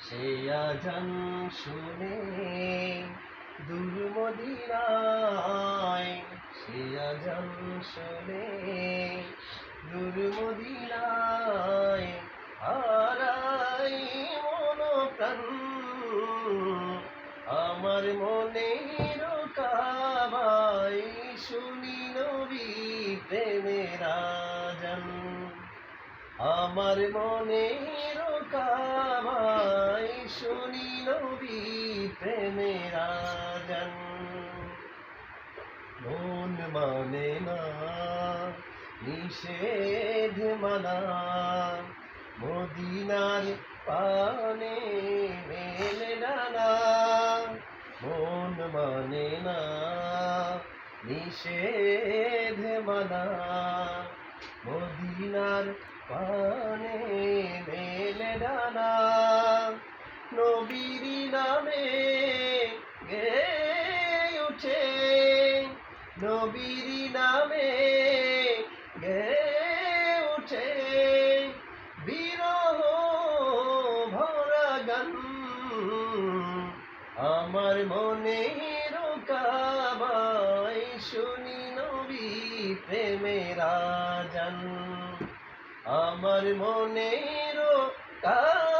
সে আজান শুনে দুর্মদিনায় সে আজান শুনে দুর্মদিনায় হারাই মন প্রাণ। আমার মনে কাবাই শুনি নবী প্রেমের আজান। আমার মনে প্রেমের আজান মন মানে না নিষেধ মানা মদিনার পানে মেলে ডানা মন মানে না নিষেধ মানা মদিনার পানে মেলে ডানা নবীর নামে গে উঠে নবীর নামে গে উঠে বিরহ ভরা গান। আমার মনে রোকাবাই শুনি নবী প্রেমের জান আমার মনে রোকাবাই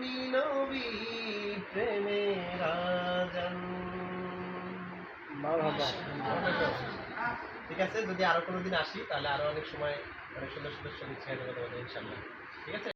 শুনি নবী প্রেমের জান ঠিক আছে যদি আরও কোনোদিন আসি তাহলে আরও অনেক সময় অনেক সুন্দর সুন্দর সংগীত ছেড়ে দেবো ইনশাল্লাহ ঠিক আছে?